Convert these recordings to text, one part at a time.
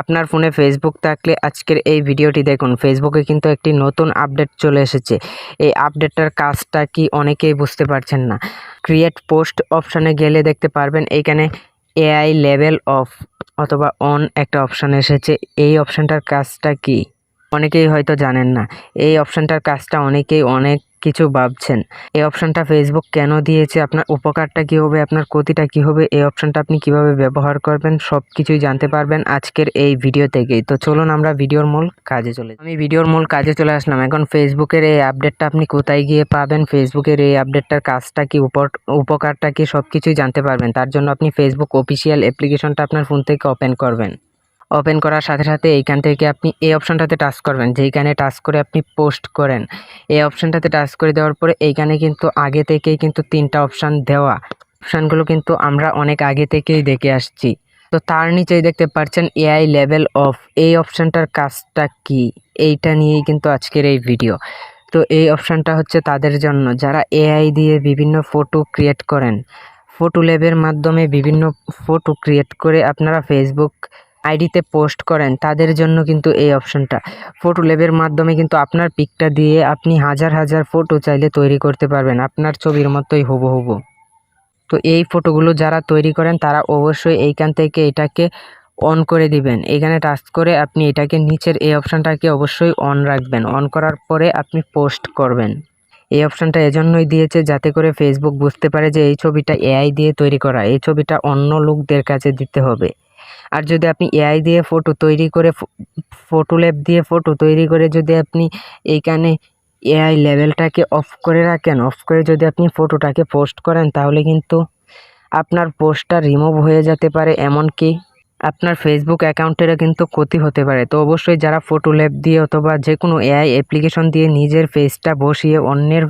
আপনার ফোনে ফেসবুক থাকলে আজকের এই ভিডিওটি দেখুন। ফেসবুকে কিন্তু একটি নতুন আপডেট চলে এসেছে। এই আপডেটটার কাজটা কি অনেকেই বুঝতে পারছেন না। ক্রিয়েট পোস্ট অপশানে গেলে দেখতে পারবেন এইখানে এআই লেভেল অফ অথবা অন একটা অপশান এসেছে। এই অপশানটার কাজটা কি? অনেকেই হয়তো জানেন না। এই অপশানটার কাজটা অনেকেই অনেক কিছু ভাবছেন। এই অপশানটা ফেসবুক কেন দিয়েছে? আপনার উপকারটা কী হবে? আপনার ক্ষতিটা কী হবে? এই অপশানটা আপনি কীভাবে ব্যবহার করবেন? সব কিছুই জানতে পারবেন আজকের এই ভিডিও থেকেই। তো চলুন আমরা ভিডিওর মূল কাজে চলে। আমি ভিডিওর মূল কাজে চলে আসলাম। এখন ফেসবুকের এই আপডেটটা আপনি কোথায় গিয়ে পাবেন? ফেসবুকের এই আপডেটটার কাজটা কি? উপকারটা কি? সব কিছুই জানতে পারবেন। তার জন্য আপনি ফেসবুক অফিসিয়াল অ্যাপ্লিকেশনটা আপনার ফোন থেকে ওপেন করবেন। ওপেন করার সাথে সাথে এইখান থেকে আপনি এই অপশানটাতে টাচ করবেন। যেইখানে টাচ করে আপনি পোস্ট করেন। এই অপশানটাতে টাচ করে দেওয়ার পরে এইখানে কিন্তু আগে থেকেই কিন্তু তিনটা অপশান দেওয়া। অপশানগুলো কিন্তু আমরা অনেক আগে থেকেই দেখে আসছি। তো তার নিচেই দেখতে পাচ্ছেন এআই লেভেল অফ এই অপশানটার কাজটা কি? এইটা নিয়েই কিন্তু আজকের এই ভিডিও তো এই অপশানটা হচ্ছে তাদের জন্য। যারা এআই দিয়ে বিভিন্ন ফটো ক্রিয়েট করেন ফটো ল্যাবের মাধ্যমে বিভিন্ন ফটো ক্রিয়েট করে আপনারা ফেসবুক আইডিতে পোস্ট করেন, তাদের জন্য কিন্তু এই অপশনটা। ফটো ল্যাবের মাধ্যমে কিন্তু আপনার পিকটা দিয়ে আপনি হাজার হাজার ফটো চাইলে তৈরি করতে পারবেন, আপনার ছবির মতোই হুবহু। তো এই ফটোগুলো যারা তৈরি করেন, তারা অবশ্যই এইখান থেকে এটাকে অন করে দিবেন। এখানে টাচ করে আপনি এটাকে নিচের এই অপশানটাকে অবশ্যই অন রাখবেন। অন করার পরে আপনি পোস্ট করবেন। এই অপশানটা এজন্যই দিয়েছে যাতে করে ফেসবুক বুঝতে পারে যে এই ছবিটা এআই দিয়ে তৈরি করা, এই ছবিটা অন্য লোকদের কাছে দিতে হবে। আর যদি আপনি এআই দিয়ে ফটো তৈরি করে ফটো ল্যাব দিয়ে ফটো তৈরি করে যদি আপনি এইখানে এআই লেভেলটাকে অফ করে রাখেন অফ করে যদি আপনি ফটোটাকে পোস্ট করেন, তাহলে কিন্তু আপনার পোস্টটা রিমুভ হয়ে যেতে পারে। এমনকি আপনার ফেসবুক অ্যাকাউন্টেরও কিন্তু ক্ষতি হতে পারে। তো অবশ্যই যারা ফটো ল্যাব দিয়ে অথবা যে কোনো এআই অ্যাপ্লিকেশন দিয়ে নিজের ফেসটা বসিয়ে অন্যের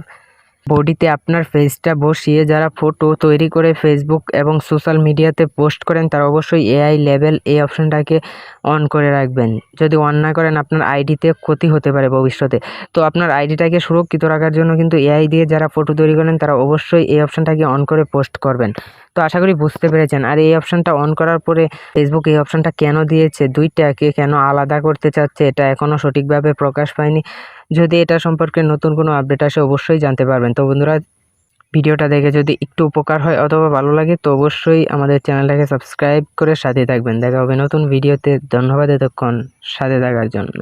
বডিতে আপনার ফেসটা বসিয়ে যারা ফটো তৈরি করে ফেসবুক এবং সোশ্যাল মিডিয়াতে পোস্ট করেন, তারা অবশ্যই এআই লেভেল এই অপশনটাকে অন করে রাখবেন। যদি অন না করেন, আপনার আইডিতে ক্ষতি হতে পারে ভবিষ্যতে। তো আপনার আইডিটাকে সুরক্ষিত রাখার জন্য কিন্তু এআই দিয়ে যারা ফটো তৈরি করেন, তারা অবশ্যই এই অপশনটাকে অন করে পোস্ট করবেন। তো আশা করি বুঝতে পেরেছেন। আর এই অপশনটা অন করার পরে ফেসবুক এই অপশনটা কেন দিয়েছে? দুইটাকে কেন আলাদা করতে চাচ্ছে? এটা এখনও সঠিকভাবে প্রকাশ পায়নি। যদি এটা সম্পর্কে নতুন কোনো আপডেট আসে অবশ্যই জানতে পারবেন। তো বন্ধুরা, ভিডিওটা দেখে যদি একটু উপকার হয় অথবা ভালো লাগে, তো অবশ্যই আমাদের চ্যানেলটাকে সাবস্ক্রাইব করে সাথে থাকবেন। দেখা হবে নতুন ভিডিওতে। ধন্যবাদ এতক্ষণ সাথে থাকার জন্য।